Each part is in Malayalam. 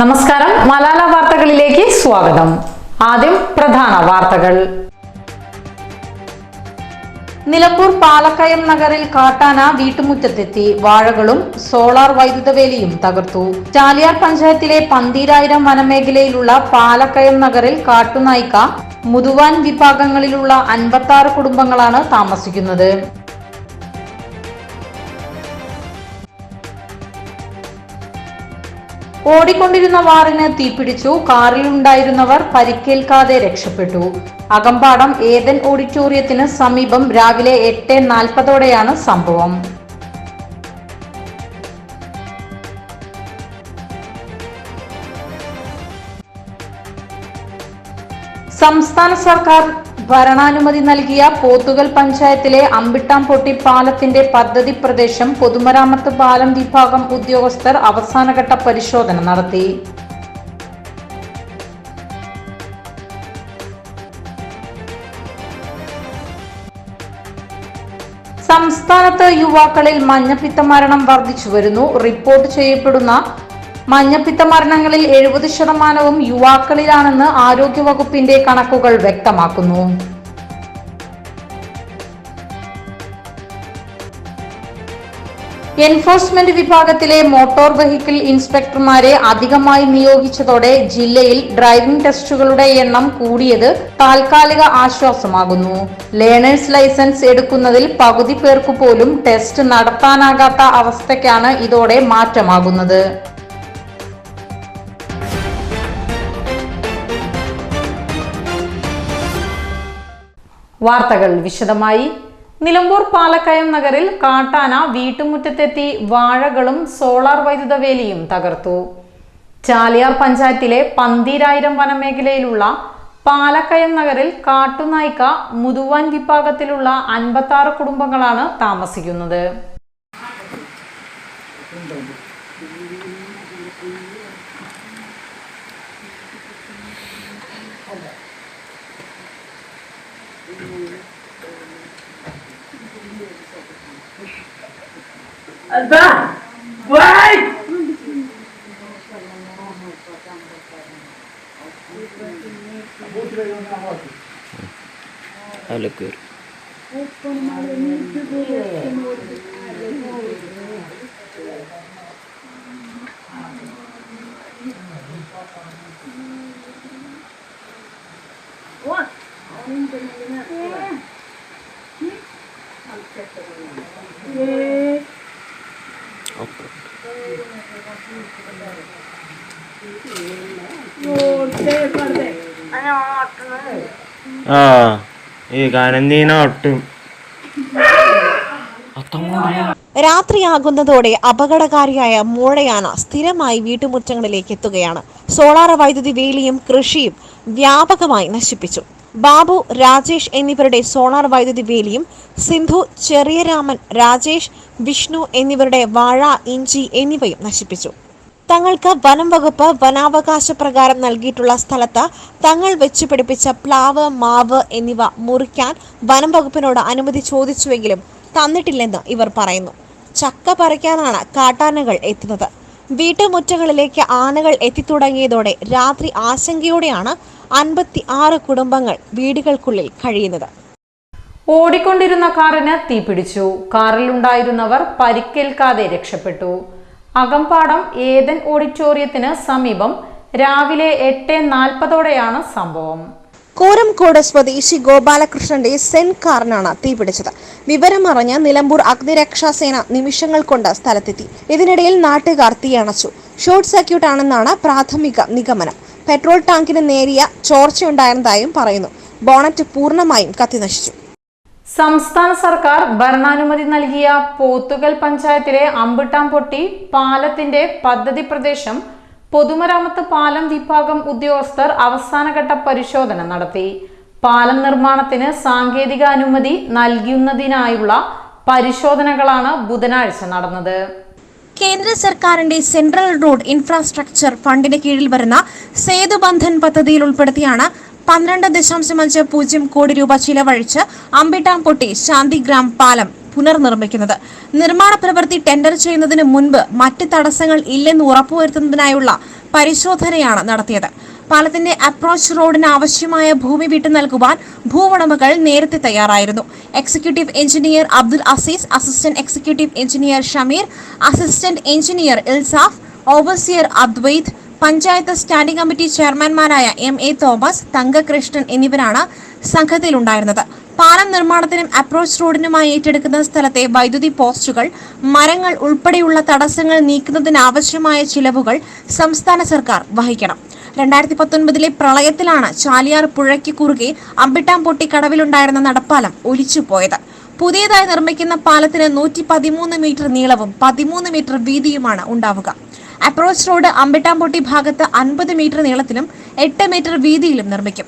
നമസ്കാരം. മലാല വാർത്തകളിലേക്ക് സ്വാഗതം. ആദ്യം പ്രധാന വാർത്തകൾ. നിലമ്പൂർ പാലക്കയം നഗറിൽ കാട്ടാന വീട്ടുമുറ്റത്തെത്തി. വാഴകളും സോളാർ വൈദ്യുത വേലിയും തകർത്തു. ചാലിയാർ പഞ്ചായത്തിലെ പന്തീരായിരം വനമേഖലയിലുള്ള പാലക്കയം നഗറിൽ കാട്ടുനായ്ക്ക മുതുവാൻ വിഭാഗങ്ങളിലുള്ള അൻപത്തി കുടുംബങ്ങളാണ് താമസിക്കുന്നത്. ഓടിക്കൊണ്ടിരുന്ന വാറിന് തീപിടിച്ചു. കാറിലുണ്ടായിരുന്നവർ പരിക്കേൽക്കാതെ രക്ഷപ്പെട്ടു. അകമ്പാടം ഏതൻ ഓഡിറ്റോറിയത്തിന് സമീപം രാവിലെ എട്ട് നാൽപ്പതോടെയാണ് സംഭവം. സംസ്ഥാന സർക്കാർ ഭരണാനുമതി നൽകിയ പോത്തുകൽ പഞ്ചായത്തിലെ അമ്പിട്ടാംപൊട്ടി പാലത്തിന്റെ പദ്ധതി പ്രദേശം പൊതുമരാമത്ത് പാലം വിഭാഗം ഉദ്യോഗസ്ഥർ അവസാനഘട്ട പരിശോധന നടത്തി. സംസ്ഥാനത്ത് യുവാക്കളിൽ മഞ്ഞപ്പിത്ത മരണം വർദ്ധിച്ചു വരുന്നു. റിപ്പോർട്ട് ചെയ്യപ്പെടുന്ന മഞ്ഞപ്പിത്ത മരണങ്ങളിൽ എഴുപത് ശതമാനവും യുവാക്കളിലാണെന്ന് ആരോഗ്യവകുപ്പിന്റെ കണക്കുകൾ വ്യക്തമാക്കുന്നു. എൻഫോഴ്സ്മെന്റ് വിഭാഗത്തിലെ മോട്ടോർ വെഹിക്കിൾ ഇൻസ്പെക്ടർമാരെ അധികമായി നിയോഗിച്ചതോടെ ജില്ലയിൽ ഡ്രൈവിംഗ് ടെസ്റ്റുകളുടെ എണ്ണം കൂടിയത് താൽക്കാലിക ആശ്വാസമാകുന്നു. ലേണേഴ്സ് ലൈസൻസ് എടുക്കുന്നതിൽ പകുതി പേർക്കു പോലും ടെസ്റ്റ് നടത്താനാകാത്ത അവസ്ഥയ്ക്കാണ് ഇതോടെ മാറ്റമാകുന്നത്. വാർത്തകൾ വിശദമായി. നിലമ്പൂർ പാലക്കയം നഗറിൽ കാട്ടാന വീട്ടുമുറ്റത്തെത്തി വാഴകളും സോളാർ വൈദ്യുത വേലിയും തകർത്തു. ചാലിയാർ പഞ്ചായത്തിലെ പന്തീരായിരം വനമേഖലയിലുള്ള പാലക്കയം നഗറിൽ കാട്ടുനായ്ക്ക മുതുവാൻ വിഭാഗത്തിലുള്ള അൻപത്തി കുടുംബങ്ങളാണ് താമസിക്കുന്നത്. Ada, baik. Hello, good. What? ആ ഈ രാത്രിയാകുന്നതോടെ അപകടകാരിയായ മൂഴയാന സ്ഥിരമായി വീട്ടുമുറ്റങ്ങളിലേക്ക് എത്തുകയാണ്. സോളാർ വൈദ്യുതി വേലിയും കൃഷിയും വ്യാപകമായി നശിപ്പിച്ചു. ബാബു രാജേഷ് എന്നിവരുടെ സോളാർ വൈദ്യുതി വേലിയും സിന്ധു ചെറിയരാമൻ രാജേഷ് വിഷ്ണു എന്നിവരുടെ വാഴ ഇഞ്ചി എന്നിവയും നശിപ്പിച്ചു. തങ്ങൾക്ക് വനം വകുപ്പ് വനാവകാശ പ്രകാരം നൽകിയിട്ടുള്ള സ്ഥലത്ത് തങ്ങൾ വെച്ച് പിടിപ്പിച്ച പ്ലാവ് മാവ് എന്നിവ മുറിക്കാൻ വനം വകുപ്പിനോട് അനുമതി ചോദിച്ചുവെങ്കിലും തന്നിട്ടില്ലെന്ന് ഇവർ പറയുന്നു. ചക്ക പറിക്കാനാണ് കാട്ടാനകൾ എത്തുന്നത്. വീട്ടുമുറ്റങ്ങളിലേക്ക് ആനകൾ എത്തിത്തുടങ്ങിയതോടെ രാത്രി ആശങ്കയോടെയാണ് അൻപത്തി ആറ് കുടുംബങ്ങൾ വീടുകൾക്കുള്ളിൽ കഴിയുന്നത്. ഓടിക്കൊണ്ടിരുന്ന കാറിന് തീപിടിച്ചു കാറിലുണ്ടായിരുന്നവർ പരിക്കേൽക്കാതെ രക്ഷപ്പെട്ടു. അകമ്പാടം ഏതൻ ഓഡിറ്റോറിയത്തിന് സമീപം രാവിലെ എട്ട് നാൽപ്പതോടെയാണ് സംഭവം. കോരംകോട് സ്വദേശി ഗോപാലകൃഷ്ണന്റെ സെൻ കാറിനാണ് തീപിടിച്ചത് വിവരമറിഞ്ഞ് നിലമ്പൂർ അഗ്നിരക്ഷാ സേന നിമിഷങ്ങൾ കൊണ്ട് സ്ഥലത്തെത്തി. ഇതിനിടയിൽ നാട്ടുകാർ തീയണച്ചു ഷോർട്ട് സർക്യൂട്ട് ആണെന്നാണ് പ്രാഥമിക നിഗമനം. പെട്രോൾ ടാങ്കിന് നേരിയ ചോർച്ചയുണ്ടായിരുന്നതായും പറയുന്നു. ബോണറ്റ് പൂർണമായും കത്തിനശിച്ചു. സംസ്ഥാന സർക്കാർ ഭരണാനുമതി നൽകിയ പോത്തുകൽ പഞ്ചായത്തിലെ അമ്പിട്ടാംപൊട്ടി പാലത്തിന്റെ പദ്ധതി പ്രദേശം പൊതുമരാമത്ത് പാലം വിഭാഗം ഉദ്യോഗസ്ഥർ അവസാനഘട്ട പരിശോധന നടത്തി. പാലം നിർമ്മാണത്തിന് സാങ്കേതിക അനുമതി നൽകുന്നതിനായുള്ള പരിശോധനകളാണ് ബുധനാഴ്ച നടന്നത്. കേന്ദ്ര സർക്കാരിന്റെ സെൻട്രൽ റോഡ് ഇൻഫ്രാസ്ട്രക്ചർ ഫണ്ടിന് കീഴിൽ വരുന്ന സേതുബന്ധൻ പദ്ധതിയിൽ ഉൾപ്പെടുത്തിയാണ് പന്ത്രണ്ട് ദശാംശം അഞ്ച് പൂജ്യം കോടി രൂപ ചിലവഴിച്ച് അമ്പിട്ടാംപൊട്ടി ശാന്തിഗ്രാം പാലം പുനർനിർമ്മിക്കുന്നത്. നിർമ്മാണ പ്രവൃത്തി ടെൻഡർ ചെയ്യുന്നതിന് മുൻപ് മറ്റ് തടസ്സങ്ങൾ ഇല്ലെന്ന് ഉറപ്പുവരുത്തുന്നതിനായുള്ള പരിശോധനയാണ് നടത്തിയത്. പാലത്തിന്റെ അപ്രോച്ച് റോഡിന് ആവശ്യമായ ഭൂമി വിട്ടു നൽകുവാൻ ഭൂവുടമകൾ നേരത്തെ തയ്യാറായിരുന്നു. Executive engineer Abdul Aziz assistant executive engineer Shameer assistant engineer Ilsaf overseer Advaith panchayat standing committee ചെയർമാൻമാരായ M A Thomas Thankakrishnan എന്നിവരാണ് സംഘത്തിലുണ്ടായിരുന്നത്. പാലം നിർമ്മാണത്തിനും അപ്രോച്ച് റോഡിനുമായി ഏറ്റെടുക്കുന്ന സ്ഥലത്തെ വൈദ്യുതി പോസ്റ്റുകൾ മരങ്ങൾ ഉൾപ്പെടെയുള്ള തടസ്സങ്ങൾ നീക്കുന്നതിനാവശ്യമായ ചിലവുകൾ സംസ്ഥാന സർക്കാർ വഹിക്കണം. രണ്ടായിരത്തി പത്തൊൻപതിലെ പ്രളയത്തിലാണ് ചാലിയാർ പുഴയ്ക്ക് കുറുകെ അമ്പിട്ടാംപൊട്ടി കടവിലുണ്ടായിരുന്ന നടപ്പാലം ഒലിച്ചുപോയത്. പുതിയതായി നിർമ്മിക്കുന്ന പാലത്തിന് നൂറ്റി പതിമൂന്ന് മീറ്റർ നീളവും പതിമൂന്ന് മീറ്റർ വീതിയുമാണ് ഉണ്ടാവുക. അപ്രോച്ച് റോഡ് അമ്പിട്ടാംപൊട്ടി ഭാഗത്ത് അൻപത് മീറ്റർ നീളത്തിലും എട്ട് മീറ്റർ വീതിയിലും നിർമ്മിക്കും.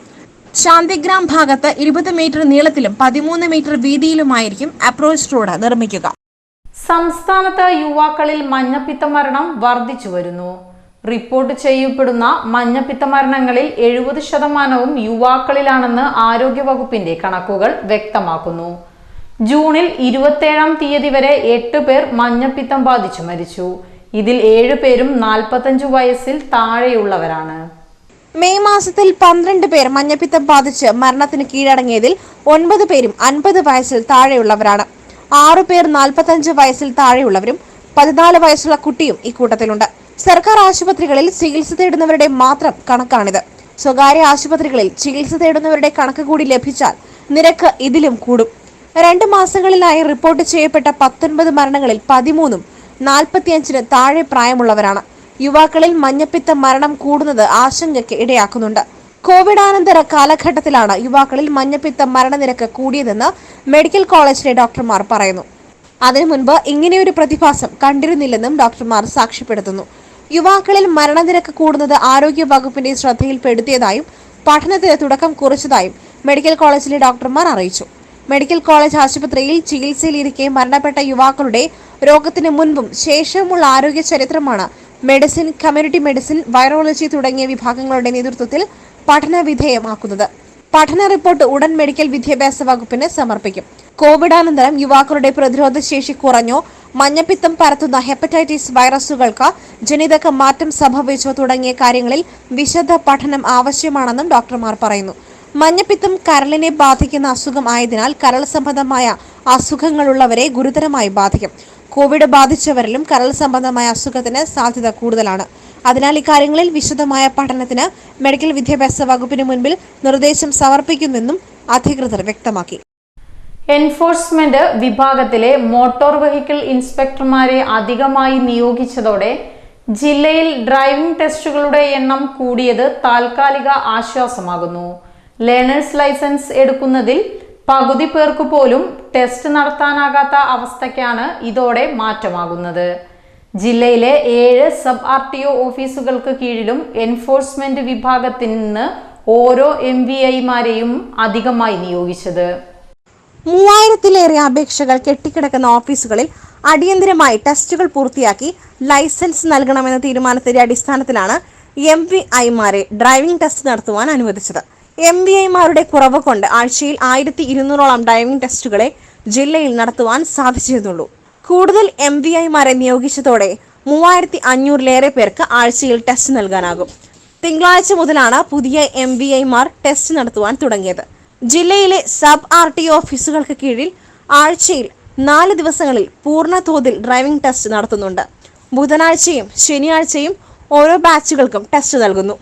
ശാന്തിഗ്രാം ഭാഗത്ത് ഇരുപത് മീറ്റർ നീളത്തിലും പതിമൂന്ന് മീറ്റർ വീതിയിലുമായിരിക്കും അപ്രോച്ച് റോഡ് നിർമ്മിക്കുക. സംസ്ഥാനത്ത് യുവാക്കളിൽ മഞ്ഞപ്പിത്ത മരണം വർദ്ധിച്ചു വരുന്നു റിപ്പോർട്ട് ചെയ്യപ്പെടുന്ന മഞ്ഞപ്പിത്ത മരണങ്ങളിൽ എഴുപത് ശതമാനവും യുവാക്കളിലാണെന്ന് ആരോഗ്യവകുപ്പിന്റെ കണക്കുകൾ വ്യക്തമാക്കുന്നു. ജൂണിൽ ഇരുപത്തേഴാം തീയതി വരെ എട്ട് പേർ മഞ്ഞപ്പിത്തം ബാധിച്ചു മരിച്ചു. ഇതിൽ ഏഴു പേരും നാൽപ്പത്തഞ്ചു വയസ്സിൽ താഴെയുള്ളവരാണ്. മെയ് മാസത്തിൽ പന്ത്രണ്ട് പേർ മഞ്ഞപ്പിത്തം ബാധിച്ച് മരണത്തിന് കീഴടങ്ങിയതിൽ ഒൻപത് പേരും അൻപത് വയസ്സിൽ താഴെയുള്ളവരാണ്. ആറു പേർ നാൽപ്പത്തഞ്ച് വയസ്സിൽ താഴെയുള്ളവരും പതിനാല് വയസ്സുള്ള കുട്ടിയും ഇക്കൂട്ടത്തിലുണ്ട്. സർക്കാർ ആശുപത്രികളിൽ ചികിത്സ തേടുന്നവരുടെ മാത്രം കണക്കാണിത്. സ്വകാര്യ ആശുപത്രികളിൽ ചികിത്സ തേടുന്നവരുടെ കണക്ക് കൂടി ലഭിച്ചാൽ നിരക്ക് ഇതിലും കൂടും. രണ്ട് മാസങ്ങളിലായി റിപ്പോർട്ട് ചെയ്യപ്പെട്ട പത്തൊൻപത് മരണങ്ങളിൽ പതിമൂന്നും നാൽപ്പത്തിയഞ്ചിന് താഴെ പ്രായമുള്ളവരാണ്. യുവാക്കളിൽ മഞ്ഞപ്പിത്ത മരണം കൂടുന്നത് ആശങ്കയ്ക്ക് ഇടയാക്കുന്നുണ്ട്. കോവിഡാനന്തര കാലഘട്ടത്തിലാണ് യുവാക്കളിൽ മഞ്ഞപ്പിത്ത മരണനിരക്ക് കൂടിയതെന്ന് മെഡിക്കൽ കോളേജിലെ ഡോക്ടർമാർ പറയുന്നു. അതിനു മുൻപ് ഇങ്ങനെയൊരു പ്രതിഭാസം കണ്ടിരുന്നില്ലെന്നും ഡോക്ടർമാർ സാക്ഷ്യപ്പെടുത്തുന്നു. യുവാക്കളിൽ മരണനിരക്ക് കൂടുന്നത് ആരോഗ്യ വകുപ്പിന്റെ ശ്രദ്ധയിൽപ്പെടുത്തിയതായും പഠനത്തിന് തുടക്കം കുറിച്ചതായും മെഡിക്കൽ കോളേജിലെ ഡോക്ടർമാർ അറിയിച്ചു. മെഡിക്കൽ കോളേജ് ആശുപത്രിയിൽ ചികിത്സയിലിരിക്കെ മരണപ്പെട്ട യുവാക്കളുടെ രോഗത്തിന് മുൻപും ശേഷവുമുള്ള ആരോഗ്യ ചരിത്രമാണ് മെഡിസിൻ കമ്മ്യൂണിറ്റി മെഡിസിൻ വൈറോളജി തുടങ്ങിയ വിഭാഗങ്ങളുടെ നേതൃത്വത്തിൽ പഠന വിധേയമാക്കുന്നത്. പഠന റിപ്പോർട്ട് ഉടൻ മെഡിക്കൽ വിദ്യാഭ്യാസ വകുപ്പിന് സമർപ്പിക്കും. കോവിഡാനന്തരം യുവാക്കളുടെ പ്രതിരോധ ശേഷി കുറഞ്ഞോ. മഞ്ഞപ്പിത്തം പരത്തുന്ന ഹെപ്പറ്റൈറ്റിസ് വൈറസുകൾക്ക് ജനിതക മാറ്റം സംഭവിച്ചോ തുടങ്ങിയ കാര്യങ്ങളിൽ വിശദ പഠനം ആവശ്യമാണെന്നും ഡോക്ടർമാർ പറയുന്നു. മഞ്ഞപ്പിത്തം കരളിനെ ബാധിക്കുന്ന അസുഖം ആയതിനാൽ കരൾ സംബന്ധമായ അസുഖങ്ങളുള്ളവരെ ഗുരുതരമായി ബാധിക്കും. കോവിഡ് ബാധിച്ചവരിലും കരൾ സംബന്ധമായ അസുഖത്തിന് സാധ്യത കൂടുതലാണ്. അതിനാൽ ഇക്കാര്യങ്ങളിൽ വിശദമായ പഠനത്തിന് മെഡിക്കൽ വിദ്യാഭ്യാസ വകുപ്പിന് മുൻപിൽ നിർദ്ദേശം സമർപ്പിക്കുമെന്നും അധികൃതർ വ്യക്തമാക്കി. എൻഫോഴ്സ്മെന്റ് വിഭാഗത്തിലെ മോട്ടോർ വെഹിക്കിൾ ഇൻസ്പെക്ടർമാരെ അധികമായി നിയോഗിച്ചതോടെ ജില്ലയിൽ ഡ്രൈവിംഗ് ടെസ്റ്റുകളുടെ എണ്ണം കൂടിയത് താൽക്കാലിക ആശ്വാസമാകുന്നു. ലേണേഴ്സ് ലൈസൻസ് എടുക്കുന്നതിൽ പകുതി പേർക്ക് പോലും ടെസ്റ്റ് നടത്താനാകാത്ത അവസ്ഥയ്ക്കാണ് ഇതോടെ മാറ്റമാകുന്നത്. ജില്ലയിലെ ഏഴ് സബ് ആർ ടി ഒ ഓഫീസുകൾക്ക് കീഴിലും എൻഫോഴ്സ്മെന്റ് വിഭാഗത്തിൽ നിന്ന് ഓരോ എം വി ഐമാരെയും അധികമായി നിയോഗിച്ചത്. മൂവായിരത്തിലേറെ അപേക്ഷകൾ കെട്ടിക്കിടക്കുന്ന ഓഫീസുകളിൽ അടിയന്തരമായി ടെസ്റ്റുകൾ പൂർത്തിയാക്കി ലൈസൻസ് നൽകണമെന്ന തീരുമാനത്തിന്റെ അടിസ്ഥാനത്തിലാണ് എം വി ഐമാരെ ഡ്രൈവിംഗ് ടെസ്റ്റ് നടത്തുവാൻ അനുവദിച്ചത്. എം വി ഐമാരുടെ കുറവ് കൊണ്ട് ആഴ്ചയിൽ ആയിരത്തി ഇരുന്നൂറോളം ഡ്രൈവിംഗ് ടെസ്റ്റുകളെ ജില്ലയിൽ നടത്തുവാൻ സാധിച്ചിരുന്നുള്ളൂ. കൂടുതൽ എം വി ഐമാരെ നിയോഗിച്ചതോടെ മൂവായിരത്തി അഞ്ഞൂറിലേറെ പേർക്ക് ആഴ്ചയിൽ ടെസ്റ്റ് നൽകാനാകും. തിങ്കളാഴ്ച മുതലാണ് പുതിയ എം വി ഐമാർ ടെസ്റ്റ് നടത്തുവാൻ തുടങ്ങിയത്. ജില്ലയിലെ സബ് ആർ ടി ഓഫീസുകൾക്ക് കീഴിൽ ആഴ്ചയിൽ നാല് ദിവസങ്ങളിൽ പൂർണ തോതിൽ ഡ്രൈവിംഗ് ടെസ്റ്റ് നടത്തുന്നുണ്ട്. ബുധനാഴ്ചയും ശനിയാഴ്ചയും ഓരോ ബാച്ചുകൾക്കും ടെസ്റ്റ് നൽകുന്നു.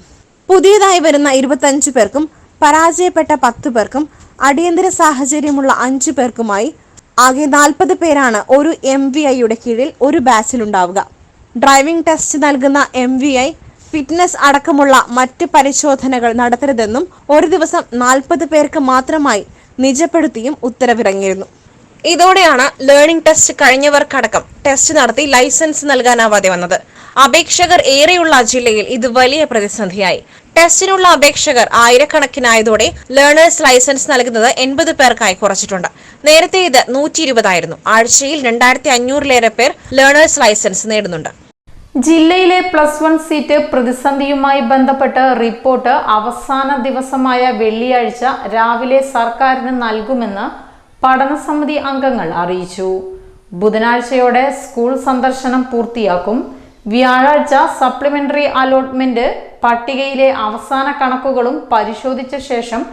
പുതിയതായി വരുന്ന ഇരുപത്തഞ്ച് പേർക്കും പരാജയപ്പെട്ട പത്ത് പേർക്കും അടിയന്തര സാഹചര്യമുള്ള അഞ്ച് പേർക്കുമായി ആകെ നാൽപ്പത് പേരാണ് ഒരു എം വി ഐയുടെ കീഴിൽ ഒരു ബാച്ചിലുണ്ടാവുക. ഡ്രൈവിംഗ് ടെസ്റ്റ് നൽകുന്ന എം വി ഐ ഫിറ്റ്നസ് അടക്കമുള്ള മറ്റ് പരിശോധനകൾ നടത്തരുതെന്നും ഒരു ദിവസം നാൽപ്പത് പേർക്ക് മാത്രമായി നിജപ്പെടുത്തിയും ഉത്തരവിറങ്ങിയിരുന്നു. ഇതോടെയാണ് ലേണിംഗ് ടെസ്റ്റ് കഴിഞ്ഞവർക്കടക്കം ടെസ്റ്റ് നടത്തി ലൈസൻസ് നൽകാനാവാതെ വന്നത്. അപേക്ഷകർ ഏറെയുള്ള ജില്ലയിൽ ഇത് വലിയ പ്രതിസന്ധിയായി. ടെസ്റ്റിനുള്ള അപേക്ഷകർ ആയിരക്കണക്കിനായതോടെ ലേണേഴ്സ് ലൈസൻസ് നൽകുന്നത് എൺപത് പേർക്കായി കുറച്ചിട്ടുണ്ട്. നേരത്തെ ഇത് നൂറ്റി ഇരുപതായിരുന്നു ആഴ്ചയിൽ രണ്ടായിരത്തി അഞ്ഞൂറിലേറെ പേർ ലേണേഴ്സ് ലൈസൻസ് നേടുന്നുണ്ട്. ജില്ലയിലെ പ്ലസ് വൺ സീറ്റ് പ്രതിസന്ധിയുമായി ബന്ധപ്പെട്ട് റിപ്പോർട്ട് അവസാന ദിവസമായ വെള്ളിയാഴ്ച രാവിലെ സർക്കാരിന് നൽകുമെന്ന് പഠനസമിതി അംഗങ്ങൾ അറിയിച്ചു. ബുധനാഴ്ചയോടെ സ്കൂൾ സന്ദർശനം പൂർത്തിയാക്കും. വ്യാഴാഴ്ച സപ്ലിമെന്ററി അലോട്ട്മെന്റ് പട്ടികയിലെ അവസാന കണക്കുകളും പരിശോധിച്ച ശേഷം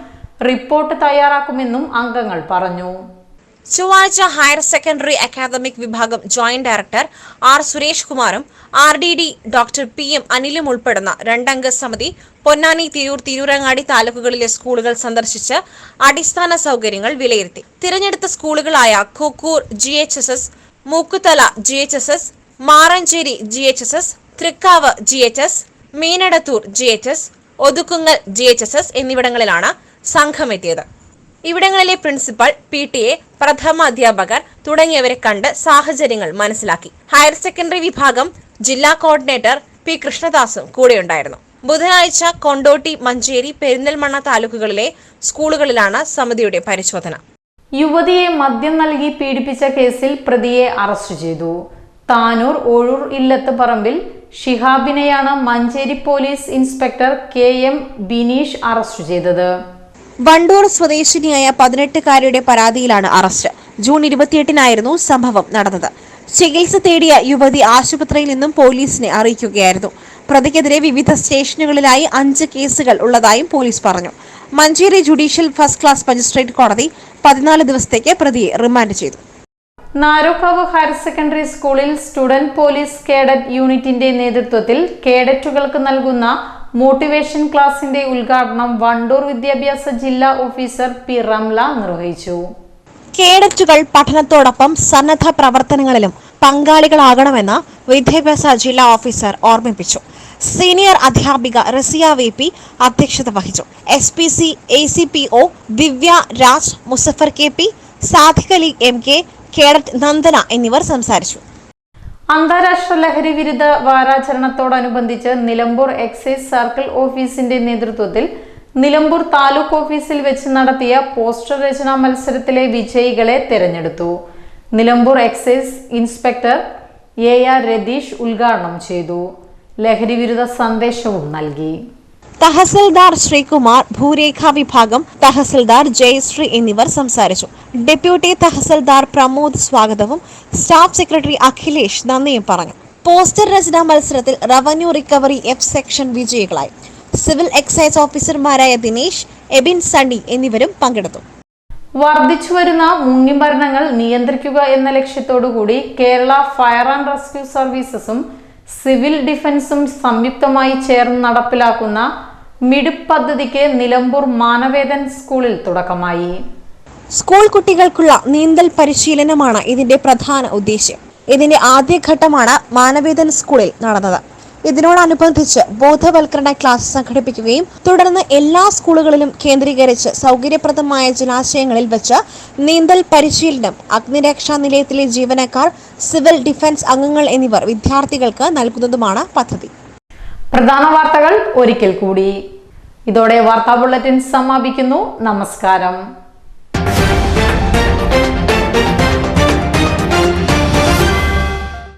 റിപ്പോർട്ട് തയ്യാറാക്കുമെന്നും അംഗങ്ങൾ പറഞ്ഞു. ചൊവ്വാഴ്ച ഹയർ സെക്കൻഡറി അക്കാദമിക് വിഭാഗം ജോയിന്റ് ഡയറക്ടർ ആർ സുരേഷ് കുമാറും R D D doctor P M അനിലും ഉൾപ്പെടുന്ന രണ്ടംഗ സമിതി പൊന്നാനി തിരൂർ തിരൂരങ്ങാടി താലൂക്കുകളിലെ സ്കൂളുകൾ സന്ദർശിച്ച് അടിസ്ഥാന സൗകര്യങ്ങൾ വിലയിരുത്തി. തിരഞ്ഞെടുത്ത സ്കൂളുകളായ Kokkur G H S S Mookkuthala G H S S Maranchery G H S S Thrikkavu G H S Meenadathur G H S Othukkungal G H S S എന്നിവിടങ്ങളിലാണ് സംഘം എത്തിയത് ഇവിടങ്ങളിലെ പ്രിൻസിപ്പൽ പി ടി എ പ്രഥമ അധ്യാപകർ തുടങ്ങിയവരെ കണ്ട് സാഹചര്യങ്ങൾ മനസ്സിലാക്കി. ഹയർ സെക്കൻഡറി വിഭാഗം ജില്ലാ കോർഡിനേറ്റർ പി കൃഷ്ണദാസും കൂടെയുണ്ടായിരുന്നു. ബുധനാഴ്ച കൊണ്ടോട്ടി മഞ്ചേരി പെരിന്തൽമണ്ണ താലൂക്കുകളിലെ സ്കൂളുകളിലാണ് സമിതിയുടെ പരിശോധന. യുവതിയെ മദ്യം നൽകി പീഡിപ്പിച്ച കേസിൽ പ്രതിയെ അറസ്റ്റ് ചെയ്തു. താനൂർ ഒഴൂർ ഇല്ലത്ത് പറമ്പിൽ ഷിഹാബിനെയാണ് Manjeri police inspector K M Bineesh arrest ചെയ്തത്. വണ്ടൂർ സ്വദേശിനിയായ പതിനെട്ടുകാരിയുടെ പരാതിയിലാണ് അറസ്റ്റ്. ജൂൺ ഇരുപത്തിയെട്ടിനായിരുന്നു സംഭവം നടന്നത്. ചികിത്സ തേടിയ യുവതി ആശുപത്രിയിൽ നിന്നും പോലീസിനെ അറിയിക്കുകയായിരുന്നു. പ്രതിക്കെതിരെ വിവിധ സ്റ്റേഷനുകളിലായി അഞ്ച് കേസുകൾ ഉള്ളതായും പോലീസ് പറഞ്ഞു. Manjeri judicial first class magistrate കോടതി പതിനാല് ദിവസത്തേക്ക് പ്രതിയെ റിമാൻഡ് ചെയ്തു. നാരോക്കാവ് ഹയർ സെക്കൻഡറി സ്കൂളിൽ സ്റ്റുഡന്റ് പോലീസ് കേഡറ്റ് യൂണിറ്റിന്റെ നേതൃത്വത്തിൽ കേഡറ്റുകൾക്ക് നൽകുന്ന മോട്ടിവേഷൻ ക്ലാസിന്റെ ഉദ്ഘാടനം വണ്ടൂർ വിദ്യാഭ്യാസ ജില്ലാ ഓഫീസർ പി റംല നിർവഹിച്ചു. കേഡറ്റുകൾ പഠനത്തോടൊപ്പം സന്നദ്ധ പ്രവർത്തനങ്ങളിലും പങ്കാളികളാകണമെന്ന് വിദ്യാഭ്യാസ ജില്ലാ ഓഫീസർ ഓർമ്മിപ്പിച്ചു. സീനിയർ അധ്യാപിക റസിയ വി പി അധ്യക്ഷത വഹിച്ചു. S P C A C P O Divya Raj Muzaffar K P Sadhikali M K cadet Nandana എന്നിവർ സംസാരിച്ചു. അന്താരാഷ്ട്ര ലഹരി വിരുദ്ധ വാരാചരണത്തോടനുബന്ധിച്ച് നിലമ്പൂർ എക്സൈസ് സർക്കിൾ ഓഫീസിന്റെ നേതൃത്വത്തിൽ നിലമ്പൂർ താലൂക്ക് ഓഫീസിൽ വെച്ച് നടത്തിയ പോസ്റ്റർ രചനാ മത്സരത്തിലെ വിജയികളെ തെരഞ്ഞെടുത്തു. Nilambur excise inspector A R Ratheesh ഉദ്ഘാടനം ചെയ്തു. ലഹരി വിരുദ്ധ സന്ദേശവും നൽകി. തഹസിൽദാർ ശ്രീകുമാർ ഭൂരേഖ വിഭാഗം തഹസിൽദാർ ജയശ്രീ എന്നിവർ സംസാരിച്ചു. ഡെപ്യൂട്ടി തഹസിൽദാർ പ്രമോദ് സ്വാഗതവും സ്റ്റാഫ് സെക്രട്ടറി അഖിലേഷ് നന്ദിയും പറഞ്ഞു. പോസ്റ്റർ രചനാ മത്സരത്തിൽ റവന്യൂ റിക്കവറി എഫ് സെക്ഷൻ വിജയികളായി. സിവിൽ എക്സൈസ് ഓഫീസർമാരായ ദിനേശ് എബിൻ സണ്ണി എന്നിവരും പങ്കെടുത്തു. വർദ്ധിച്ചു വരുന്ന മുങ്ങിമരണങ്ങൾ നിയന്ത്രിക്കുക എന്ന ലക്ഷ്യത്തോടുകൂടി കേരള ഫയർ ആൻഡ് റെസ്ക്യൂ സർവീസസും സിവിൽ ഡിഫൻസും സംയുക്തമായി ചേർന്ന് നടപ്പിലാക്കുന്ന മിഡിപ്പ് പദ്ധതിക്ക് നിലമ്പൂർ മാനവേദൻ സ്കൂളിൽ തുടക്കമായി. സ്കൂൾ കുട്ടികൾക്കുള്ള നീന്തൽ പരിശീലനമാണ് ഇതിന്റെ പ്രധാന ഉദ്ദേശ്യം. ഇതിന്റെ ആദ്യഘട്ടമാണ് മാനവേദൻ സ്കൂളിൽ നടന്നത്. ഇതിനോടനുബന്ധിച്ച് ബോധവൽക്കരണ ക്ലാസ് സംഘടിപ്പിക്കുകയും തുടർന്ന് എല്ലാ സ്കൂളുകളിലും കേന്ദ്രീകരിച്ച് സൗകര്യപ്രദമായ ജലാശയങ്ങളിൽ വെച്ച് നീന്തൽ പരിശീലനം അഗ്നിരക്ഷാ നിലയത്തിലെ ജീവനക്കാർ സിവിൽ ഡിഫൻസ് അംഗങ്ങൾ എന്നിവർ വിദ്യാർത്ഥികൾക്ക് നൽകുന്നതുമാണ് പദ്ധതി. പ്രധാന വാർത്തകൾ ഒരിക്കൽ കൂടി. ഇതോടെ വാർത്താ ബുള്ളറ്റിൻ സമാപിക്കുന്നു. നമസ്കാരം.